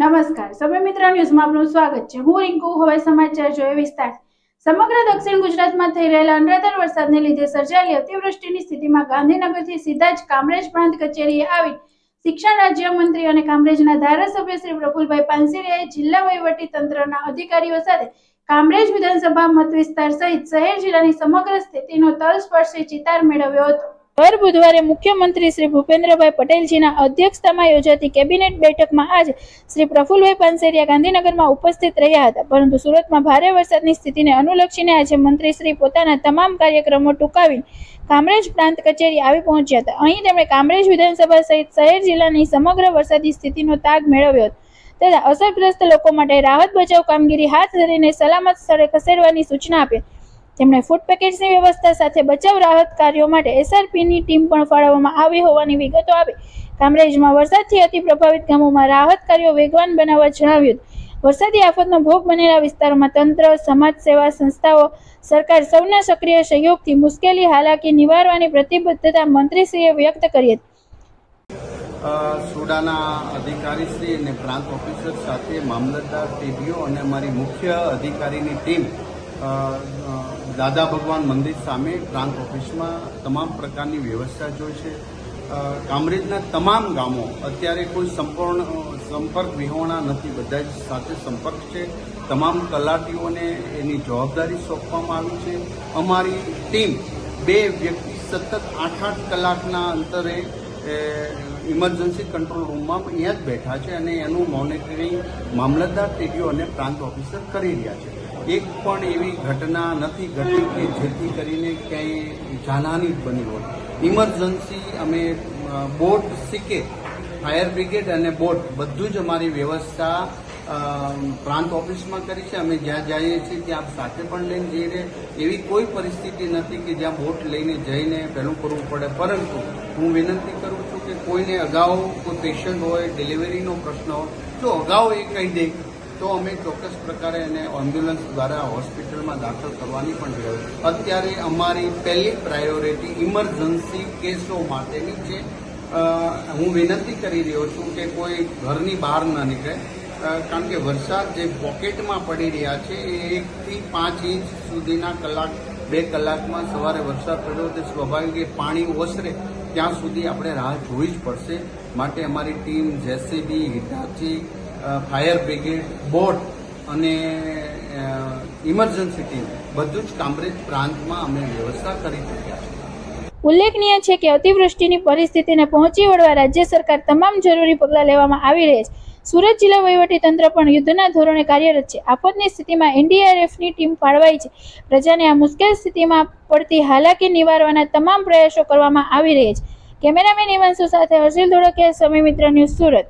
નમસ્કાર. સમય મિત્ર ન્યૂઝમાં આપનું સ્વાગત છે. હું રિંકુ હવે સમાચાર જોઈએ વિસ્તાર. સમગ્ર દક્ષિણ ગુજરાતમાં થઈ રહેલા અનરાધાર વરસાદને લીધે સર્જાયેલી અતિવૃષ્ટિની સ્થિતિમાં ગાંધીનગરથી સીધા જ કામરેજ પ્રાંત કચેરીએ આવી શિક્ષણ રાજ્યમંત્રી અને કામરેજના ધારાસભ્ય શ્રી પ્રફુલભાઈ પાનસેરિયાએ જિલ્લા વહીવટી તંત્રના અધિકારીઓ સાથે કામરેજ વિધાનસભા મત વિસ્તાર સહિત શહેર જિલ્લાની સમગ્ર સ્થિતિનો તલસ્પર્શી ચિતાર મેળવ્યો હતો. દર બુધવારે મુખ્યમંત્રી શ્રી ભૂપેન્દ્રભાઈ પટેલજીના અધ્યક્ષતામાં યોજાતી કેબિનેટ બેઠકમાં આજે શ્રી પ્રફુલભાઈ પાનસેરિયા ગાંધીનગરમાં ઉપસ્થિત રહ્યા હતા. પરંતુ સુરતમાં ભારે વરસાદની સ્થિતિને અનુલક્ષીને આજે મંત્રી શ્રી પોતાના તમામ કાર્યક્રમો ટૂંકાવીને કામરેજ પ્રાંત કચેરી આવી પહોંચ્યા હતા. અહીં તેમણે કામરેજ વિધાનસભા સહિત શહેર જિલ્લાની સમગ્ર વરસાદી સ્થિતિનો તાગ મેળવ્યો હતો. તથા અસરગ્રસ્ત લોકો માટે રાહત બચાવ કામગીરી હાથ ધરીને સલામત સ્થળે ખસેડવાની સૂચના આપી. તેમણે ફૂડ પેકેટ્સની વ્યવસ્થા સાથે બચાવ રાહત કાર્યો માટે એસઆરપીની ટીમ પણ ફાળવવામાં આવી હોવાની વિગતો આપી. કામરેજમાં વરસાદથી અતિ પ્રભાવિત ગામોમાં રાહત કાર્યો વેગવાન બનાવવા જણાવ્યું વરસાદી આફતનો ભોગ બનેલા વિસ્તારોમાં તંત્ર, સમાજ સેવા સંસ્થાઓ, સરકાર સૌના સક્રિય સહયોગથી મુશ્કેલી હાલાકી નિવારવાની પ્રતિબદ્ધતા મંત્રીશ્રીએ વ્યક્ત કરી હતી. સુડાના અધિકારીશ્રી અને પ્રાંત ઓફિસર સાથે મામલતદાર ટીડીઓ અને અમારી મુખ્ય અધિકારીની ટીમ દાદા ભગવાન મંદિર સામે પ્રાંત ઓફિસમાં તમામ પ્રકારની વ્યવસ્થા જોઈ છે. કામરેજના તમામ ગામો અત્યારે કોઈ સંપૂર્ણ સંપર્ક વિહોણા નથી. બધા જ સાથે સંપર્ક છે. તમામ કલાટીઓને એની જવાબદારી સોંપવામાં આવી છે. અમારી ટીમ બે વ્યક્તિ સતત આઠ આઠ કલાકના અંતરે ઇમરજન્સી કંટ્રોલ રૂમમાં અહીંયા જ બેઠા છે અને એનું મોનિટરિંગ મામલતદાર ટીડીઓ અને પ્રાંત ઓફિસર કરી રહ્યા છે. એક પણ એવી ઘટના નથી ઘટી કે જેથી કરીને ક્યાંય જાનહાની બની હોય. ઇમરજન્સી અમે બોટ સીકે ફાયર બ્રિગેડ અને બોટ બધું જ અમારી વ્યવસ્થા પ્રાંત ઓફિસમાં કરી છે. અમે જ્યાં જઈએ છીએ ત્યાં સાથે પણ લઈને જઈ રહે એવી કોઈ પરિસ્થિતિ નથી કે જ્યાં બોટ લઈને જઈને પહેલું કરવું પડે. પરંતુ હું વિનંતી કરું છું કે કોઈને અગાઉ કોઈ પેશન્ટ હોય, ડિલિવરીનો પ્રશ્ન હોય તો અગાઉ એ કહી દે તો અમે ચોક્કસ પ્રકારે એને એમ્બ્યુલન્સ દ્વારા હોસ્પિટલમાં દાખલ કરવાની પણ જરૂર અત્યારે અમારી પહેલી પ્રાયોરિટી ઇમરજન્સી કેસો માટેની છે. હું વિનંતી કરી રહ્યો છું કે કોઈ ઘરની બહાર ન નીકળે. કારણ કે વરસાદ જે પોકેટમાં પડી રહ્યા છે એ એકથી પાંચ ઇંચ સુધીના કલાક, બે કલાકમાં સવારે વરસાદ પડ્યો તે સ્વાભાવિક પાણી ઓસરે ત્યાં સુધી આપણે રાહ જોવી જ પડશે. માટે અમારી team, JCB Hitachi fire brigade, boat અને ઇમરજન્સી ટીમ બધું જ કામરેજ પ્રાંતમાં અમે વ્યવસ્થા કરી ચૂક્યા છીએ. ઉલ્લેખનીય છે કે અતિવૃષ્ટિની પરિસ્થિતિને પહોંચી વળવા રાજ્ય સરકાર તમામ જરૂરી પગલાં લેવામાં આવી રહી છે. સુરત જિલ્લા વહીવટી તંત્ર પણ યુદ્ધના ધોરણે કાર્યરત છે. આફતની સ્થિતિમાં એનડીઆરએફની ટીમ ફાળવાઈ છે. પ્રજાને આ મુશ્કેલ સ્થિતિમાં પડતી હાલાકી નિવારવાના તમામ પ્રયાસો કરવામાં આવી રહ્યા છે. કેમેરામેન હિમાંશુ સાથે અર્જિલ ધોળકિયા, સમય મિત્ર ન્યૂઝ સુરત.